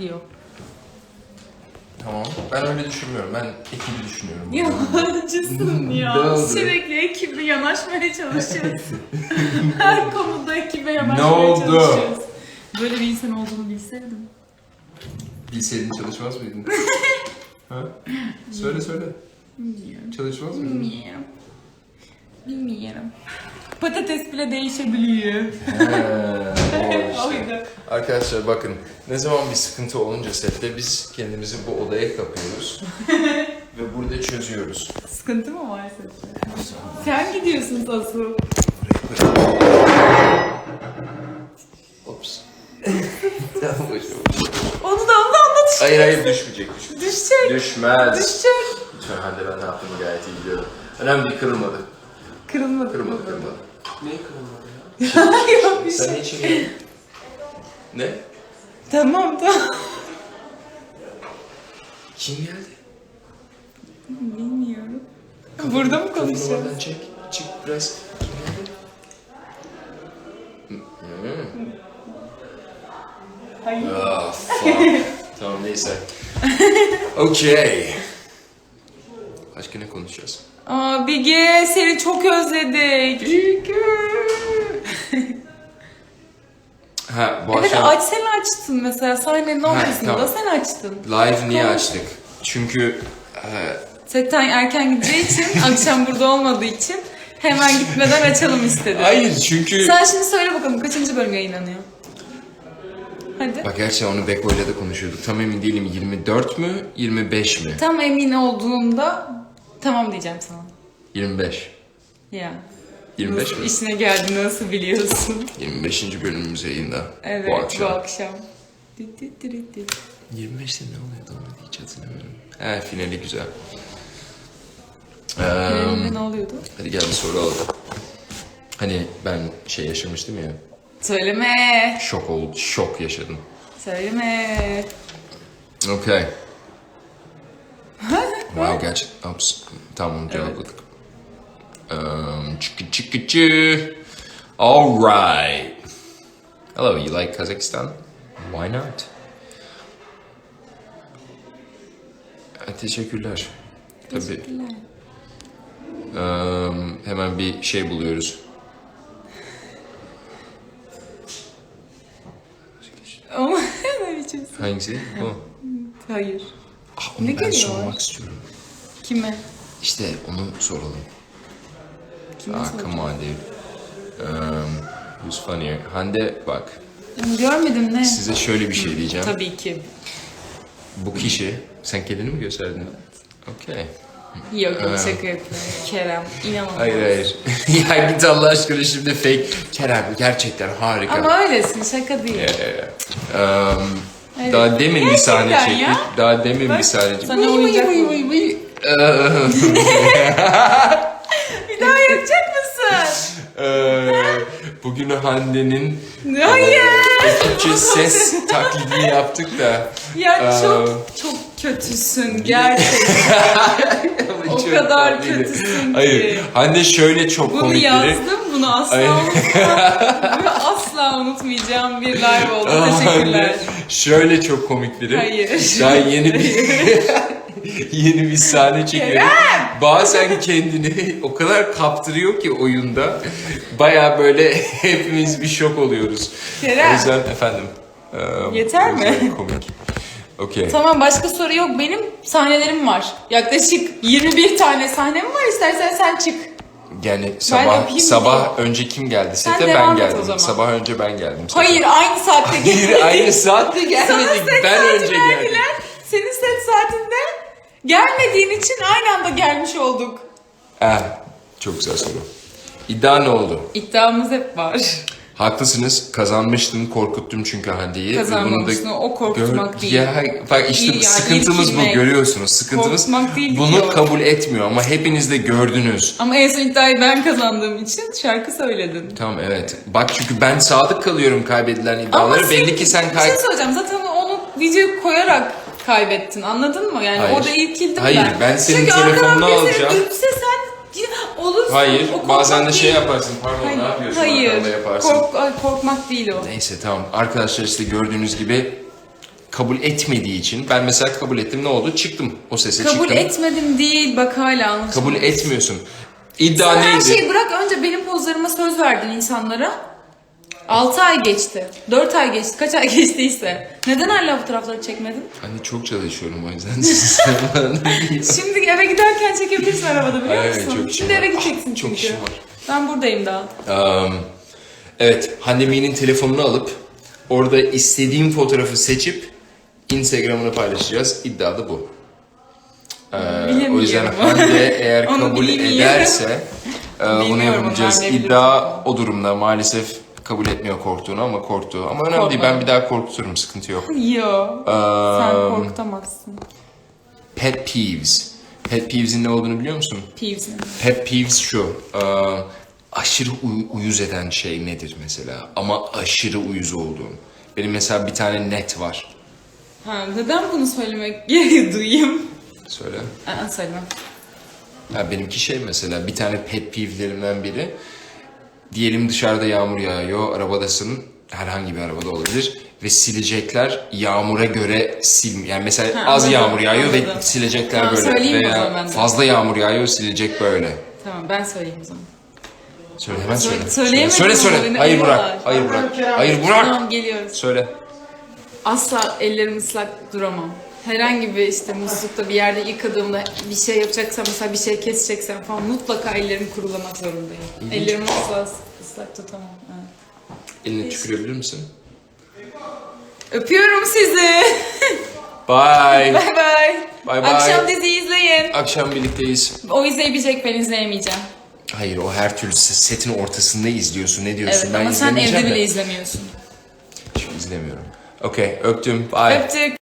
gidiyor. Tamam. Ben öyle düşünmüyorum. Ben ekibi düşünüyorum. Yalancısın Ne ya. oldu? Sürekli ekibe yanaşmaya çalışıyorsun. Her konuda ekibe yanaşmaya Ne oldu? çalışıyorsun. Böyle bir insan olduğunu bilseydim. Bilseydin çalışmaz mıydın? ha? Söyle söyle. Bilmiyorum. Çalışmaz mıydın? Bilmiyorum. Bilmiyorum. Patates bile değişebiliyor. He, Arkadaşlar bakın ne zaman bir sıkıntı olunca sette biz kendimizi bu odaya kapıyoruz ve burada çözüyoruz. Sıkıntı mı var sende? Sen gidiyorsun asıl. Ops. Tamam, boş ver. Onu da onu da anlat. hayır hayır düşmeyecek düşmeyecek. Düşecek. Düşmez. Düşecek. Lütfen hadi ben ne yaptığımı gayet iyi biliyorum. Önemli değil kırılmadı. Kırılmadı. Kırılmadı kırılmadı. Neyi kırılmadı ya? Yok bir Sen şey. ne için geldin? Ne? Tamam tamam. Kim geldi? Bilmiyorum. Burada mı konuşuyoruz? Oradan çek. Çık biraz. Kim geldi? Hayır. Ah fuck. tamam neyse. Okey. Başka ne konuşacağız? Aa Bige seni çok özledik. Ha bu Evet akşam aç sen açtın mesela sahnenin ortasında tamam. sen açtın. live niye açtık? Çünkü e, Setten erken gideceği için akşam burada olmadığı için hemen gitmeden açalım istedim. hayır çünkü Sen şimdi söyle bakalım kaçıncı bölüm yayınlanıyor? Hadi. Bak gerçi onu Beko ile de konuşuyorduk. Tam emin değilim 24 mü 25 mi? Tam emin olduğunda tamam diyeceğim sana. 25. Ya. 25 nasıl mi? işine geldi nasıl biliyorsun? 25. bölümümüz yayında. Evet bu akşam. Bu akşam. Dit dit dit dit. 25'te ne oluyordu onu hiç hatırlamıyorum. He finali güzel. Eee, ne oluyordu? hadi gel bir soru alalım. Hani ben şey yaşamıştım ya. Söyleme. Şok oldu. Şok yaşadım. Söyleme. Okay. wow gerçek. Ops. Tamam cevapladık. Um, çı. Alright. Hello, you like Kazakhstan? Why not? Teşekkürler. Tabii. Um, hemen bir şey buluyoruz. Ama ne biçim? Hangisi? Bu. Hayır. Ah, onu Ne ben geliyor? sormak istiyorum. Kime? İşte onu soralım. Ah, come on dude. Um, who's funnier? Hande bak. Görmedim ne? Size şöyle bir şey diyeceğim. Tabii ki. Bu kişi, sen kendini mi gösterdin? Okey. Yok yok şaka yapıyorum. Kerem. inanılmaz. Hayır hayır. ya git Allah aşkına şimdi fake. Kerem gerçekten harika. Ama öylesin şaka değil. Um, Evet. Daha demin bir sahne Gerçekten çektik. ya. Daha demin bir sahne çektik. sana oyuncak Vıy, vıy, vıy, vıy. Um, Bir daha eee, Bugün Hande'nin Hayır. Türkçe ses taklidini yaptık da. Ya Ee, çok çok kötüsün gerçekten. O Çok kadar tatlıydı. kötüsün ki. Hayır. Hande şöyle çok Bunu komik biri. yazdım, bunu asla Hayır. unutmam. Ve asla unutmayacağım bir live oldu. Teşekkürler. Hande şöyle çok komik biri. Hayır. Daha yeni bir yeni bir sahne çekiyor. Bazen kendini o kadar kaptırıyor ki oyunda. Baya böyle hepimiz bir şok oluyoruz. Kerem. O yüzden efendim. eee, Yeter mi? Komik. Okey. Tamam başka soru yok. Benim sahnelerim var. Yaklaşık 21 tane sahnem var. İstersen sen çık. Yani sabah yapayım sabah önce kim geldi Sen sete devam ben geldim. Sabah önce ben geldim. sete. Hayır aynı saatte Hayır aynı saatte gelmedik. Ben önce geldim. verdiler. Senin set saatinde gelmediğin için aynı anda gelmiş olduk. Eh, çok güzel soru. İddia ne oldu? İddiamız hep var. Haklısınız. Kazanmıştım, korkuttum çünkü Hande'yi. Kazanmamışsın, o korkutmak değil. Ya, bak işte İyi yani, sıkıntımız bu irkilmek. görüyorsunuz. Sıkıntımız Korkutmak değil bunu diyor. kabul etmiyor ama hepiniz de gördünüz. Ama en son iddiayı ben kazandığım için şarkı söyledin. Tamam evet. Bak çünkü ben sadık kalıyorum kaybedilen iddiaları. Belli ki sen Bir kay... şey söyleyeceğim. Zaten onu videoyu koyarak kaybettin. Anladın mı? Yani Hayır. orada irkildim Hayır, ben. ben senin Çünkü telefonunu arkadan birisi alacağım. Gülse sen olursun. Hayır, O bazen de şey değil. yaparsın. Pardon Hayır, ne yapıyorsun? Hayır. Yaparsın. Kork, ay, korkmak değil o. Neyse tamam. Arkadaşlar işte gördüğünüz gibi kabul etmediği için ben mesela kabul ettim ne oldu? Çıktım o sese Kabul çıktım. etmedim değil bak hala anlaşılmıyor. kabul etmiyorsun. İddia Sen her neydi? şeyi bırak önce benim pozlarıma söz verdin insanlara. 6 ay geçti. 4 ay geçti. Kaç ay geçtiyse. Neden hala fotoğrafları çekmedin? Hani çok çalışıyorum o yüzden. Şimdi eve giderken çekebilirsin arabada biliyor Ay, musun? çok işim Şimdi var. eve gideceksin Çok çünkü. işim var. Ben buradayım daha. Um, evet, Hande Mi'nin telefonunu alıp orada istediğim fotoğrafı seçip Instagram'ını paylaşacağız. İddia da bu. Ee, Bilemiyorum. o yüzden Hande eğer Onu kabul ederse e, bunu Bilmiyorum, yapacağız. vermeyebilir. İddia o durumda maalesef kabul etmiyor korktuğunu ama korktu. Ama önemli değil Korkma. ben bir daha korkuturum sıkıntı yok. Yo. Sen Um, korkutamazsın. Pet peeves. Pet peeves'in ne olduğunu biliyor musun? Peeves'in. Pet peeves şu. e, aşırı uy- uyuz eden şey nedir mesela? Ama aşırı uyuz olduğun. Benim mesela bir tane net var. Ha, neden bunu söylemek gereği duyayım? Söyle. Aa, söylemem. Ha, benimki şey mesela bir tane pet peeve'lerimden biri. Diyelim dışarıda yağmur yağıyor, arabadasın. Herhangi bir arabada olabilir. Ve silecekler yağmura göre sil yani mesela Ha, az anladım, yağmur yağıyor anladım. ve silecekler Tamam, böyle veya fazla yağmur yağıyor silecek böyle. Tamam ben söyleyeyim o zaman. Söyle hemen Söyle- söyle. Söyle söyle. Hayır bırak. Hayır bırak. Hayır bırak. Tamam geliyoruz. Söyle. Asla ellerim ıslak duramam. Herhangi bir işte muslukta bir yerde yıkadığımda bir şey yapacaksam mesela bir şey keseceksem falan mutlaka ellerimi kurulamak zorundayım. Ellerimi asla ıslak tutamam. Evet. Eline tükürebilir misin? Öpüyorum sizi. Bye. bay bay. Bay bay. Akşam dizi izleyin. Akşam birlikteyiz. O izleyebilecek ben izleyemeyeceğim. Hayır o her türlü setin ortasında izliyorsun. Ne diyorsun? Evet ben ama sen izlemeyeceğim evde de. bile izlemiyorsun. Şimdi izlemiyorum. Okey öptüm. Bye. Öptük.